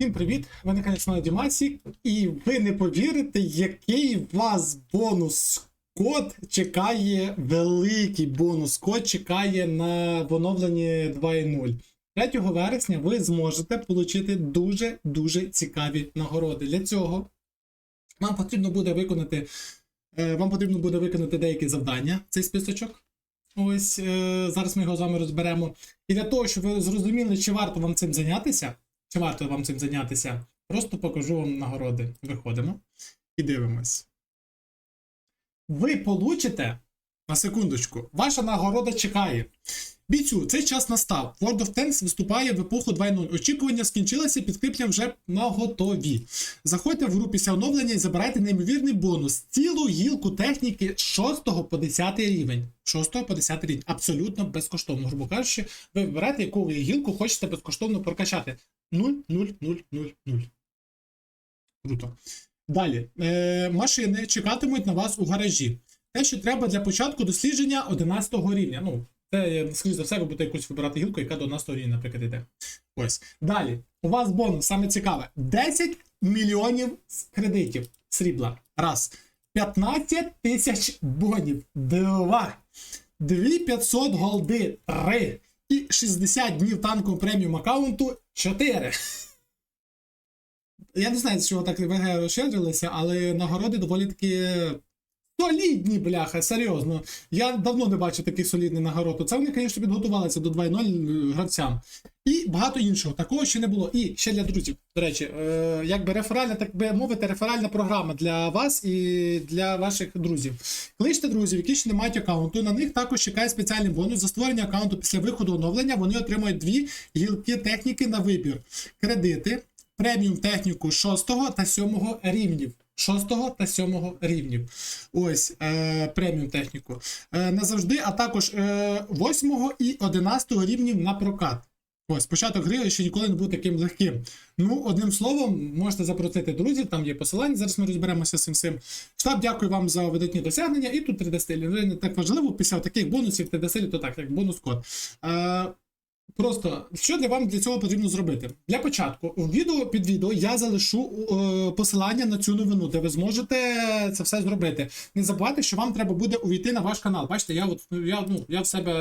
Всім привіт! Ви на каналі Дімасі, і ви не повірите, який вас бонус код чекає, великий бонус код чекає на в оновленні 2.0. 3 вересня ви зможете отримати дуже-дуже цікаві нагороди. Для цього вам потрібно буде виконати, е, вам потрібно буде виконати деякі завдання, цей списочок. Ось е, зараз ми його з вами розберемо. І для того, щоб ви зрозуміли, чи варто вам цим зайнятися, чи варто вам цим зайнятися, просто покажу вам нагороди. Виходимо і дивимось. Ви получите, на секундочку, ваша нагорода чекає. Бійцю, цей час настав. World of Tanks виступає в епоху 2.0. Очікування скінчилися, підкріплення вже наготові. Заходьте в групу після оновлення і забирайте неймовірний бонус. Цілу гілку техніки з 6 по 10 рівень. 6 по 10 рівень. Абсолютно безкоштовно. Грубо кажучи, ви вибираєте, яку ви гілку хочете безкоштовно прокачати. 0, 0, 0, 0, 0. Круто. Далі. Е, машини чекатимуть на вас у гаражі. Те, що треба для початку дослідження 11 рівня. Ну, це, скоріш за все, ви будете якусь вибирати гілку, яка до 11 рівня, наприклад, йде. Ось. Далі. У вас бонус, саме цікаве. 10 мільйонів кредитів срібла. Раз. 15 тисяч бонів. Два. 2500 голди. Три. І 60 днів танку преміум аккаунту 4. Я не знаю, з чого так ВГ розширилися, але нагороди доволі таки солідні, бляха, серйозно. Я давно не бачив таких солідних нагород. Це вони, звісно, підготувалися до 2.0 гравцям. І багато іншого. Такого ще не було. І ще для друзів. До речі, е, якби реферальна, так би мовити, реферальна програма для вас і для ваших друзів. Кличте друзів, які ще не мають аккаунту. На них також чекає спеціальний бонус. За створення аккаунту після виходу оновлення вони отримують дві гілки техніки на вибір: кредити, преміум техніку 6 та 7 рівнів. 6 та 7 рівнів. Ось е, преміум техніку. Е, назавжди, а також е, 8 і 11 рівнів на прокат. Ось, початок гри ще ніколи не був таким легким. Ну, одним словом, можете запросити друзів, там є посилання, зараз ми розберемося з цим всім. Штаб, дякую вам за видатні досягнення. І тут 3D стилі. Не так важливо, після таких бонусів 3D стилі, то так, як бонус код. Е, Просто що для вам для цього потрібно зробити? Для початку у відео під відео я залишу е, посилання на цю новину, де ви зможете це все зробити. Не забувайте, що вам треба буде увійти на ваш канал. Бачите, я от я ну я в себе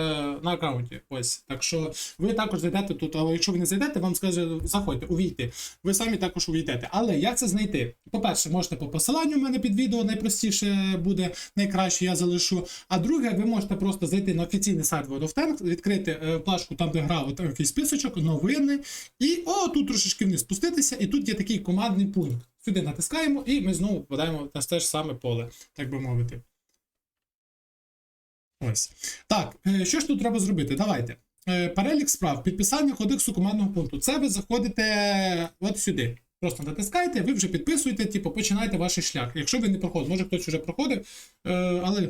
на аккаунті. Ось так що ви також зайдете тут. Але якщо ви не зайдете, вам скаже заходьте, увійти. Ви самі також увійдете. Але як це знайти? По-перше, можете по посиланню в мене під відео найпростіше буде, найкраще я залишу. А друге, ви можете просто зайти на офіційний сайт World of Tanks, відкрити е, плашку там, де гра от якийсь списочок, новини, і о, тут трошечки вниз спуститися, і тут є такий командний пункт. Сюди натискаємо, і ми знову попадаємо на те ж саме поле, так би мовити. Ось. Так, е, що ж тут треба зробити? Давайте. Е, Перелік справ, підписання кодексу командного пункту. Це ви заходите от сюди. Просто натискаєте, ви вже підписуєте, типу, починаєте ваш шлях. Якщо ви не проходите, може хтось вже проходив, е, але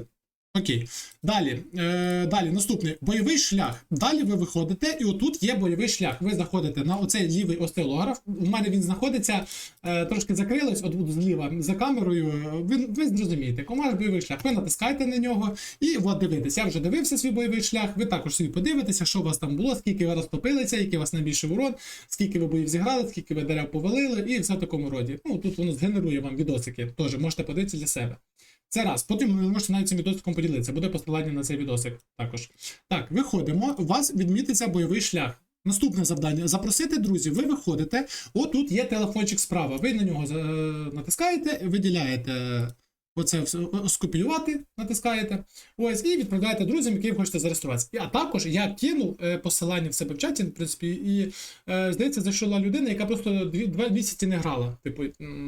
Окей. Далі, е, далі, наступний бойовий шлях. Далі ви виходите, і отут є бойовий шлях. Ви заходите на оцей лівий осцилограф. У мене він знаходиться, е, трошки закрилось, от зліва за камерою. Ви, ви зрозумієте, комаш бойовий шлях. Ви натискаєте на нього і от дивитесь. Я вже дивився свій бойовий шлях. Ви також собі подивитеся, що у вас там було, скільки ви розтопилися, який у вас найбільший урон, скільки ви боїв зіграли, скільки ви дерев повалили, і все в такому роді. Ну тут воно згенерує вам відосики. Теж можете подивитися для себе. Це раз. Потім ви можете навіть цим відосиком поділитися. Буде посилання на цей відосик також. Так, виходимо. У вас відмітиться бойовий шлях. Наступне завдання: запросити друзів. Ви виходите. Отут є телефончик справа. Ви на нього е, натискаєте, виділяєте. Оце скопіювати, натискаєте. Ось, і відправляєте друзям, яким хочете зареєструватися. А також я кинув е, посилання в себе в чаті, в принципі, і е, здається, зайшла людина, яка просто дві, два місяці не грала. Типу,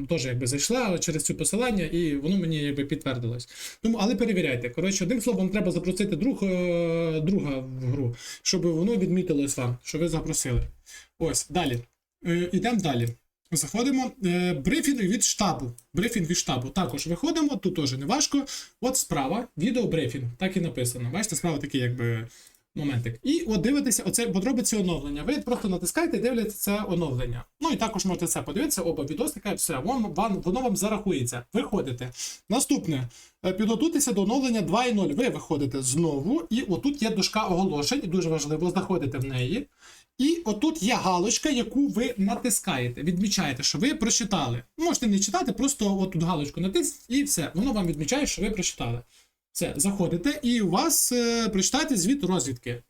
теж якби зайшла через цю посилання, і воно мені якби підтвердилось. Тому, але перевіряйте. Коротше, одним словом, треба запросити друг, е, друга в гру, щоб воно відмітилось вам, що ви запросили. Ось, далі. Ідемо далі. Заходимо. Е, брифінг від штабу. Брифінг від штабу. Також виходимо, тут теж не важко. От справа, відеобрифінг. Так і написано. Бачите, справа такий, якби. Моментик. І от дивитеся, оце подробиці оновлення. Ви просто натискаєте і дивитеся це оновлення. Ну і також можете це подивитися, оба відосика, все, воно вам, воно вам зарахується. Виходите. Наступне. Е, Підготуйтеся до оновлення 2.0. Ви виходите знову, і отут є дошка оголошень, і дуже важливо, заходите в неї. І отут є галочка, яку ви натискаєте. Відмічаєте, що ви прочитали. Можете не читати, просто отут галочку натисніть і все. Воно вам відмічає, що ви прочитали. Все, заходите, і у вас е, прочитайте звіт розвідки.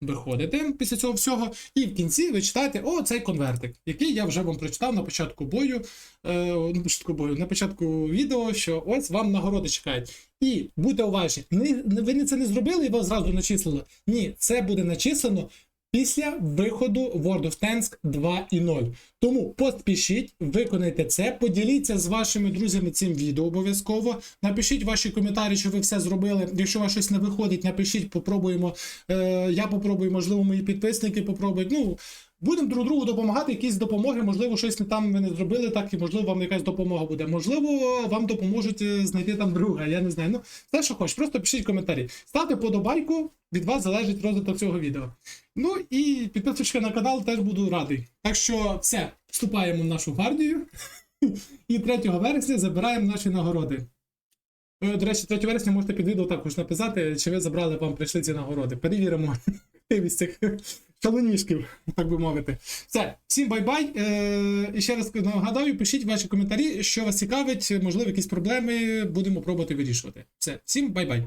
Виходите після цього всього, і в кінці ви читаєте о, цей конвертик, який я вже вам прочитав на початку бою, е, на початку бою, на початку відео, що ось вам нагороди чекають. І будьте уважні, не, ви це не зробили і вас зразу начислили. Ні, це буде начислено після виходу World of Tanks 2.0. Тому поспішіть, виконайте це, поділіться з вашими друзями цим відео обов'язково. Напишіть ваші коментарі, що ви все зробили. Якщо у вас щось не виходить, напишіть, попробуємо. Е, я попробую, можливо, мої підписники попробують. Ну, будемо друг другу допомагати, якісь допомоги, можливо, щось там ви не зробили, так і можливо вам якась допомога буде. Можливо, вам допоможуть е, знайти там друга. Я не знаю. Ну, все, що хочеш, просто пишіть коментарі. Ставте подобайку, від вас залежить розвиток цього відео. Ну і підписочка на канал теж буду радий. Так що все, вступаємо в нашу гвардію. І 3 вересня забираємо наші нагороди. Е, До речі, 3 вересня можете під відео також написати, чи ви забрали, вам прийшли ці нагороди. Перевіримо активність цих шалунішків, так би мовити. Все, всім бай-бай. Е, і ще раз нагадаю, пишіть ваші коментарі, що вас цікавить, можливо, якісь проблеми, будемо пробувати вирішувати. Все, всім бай-бай.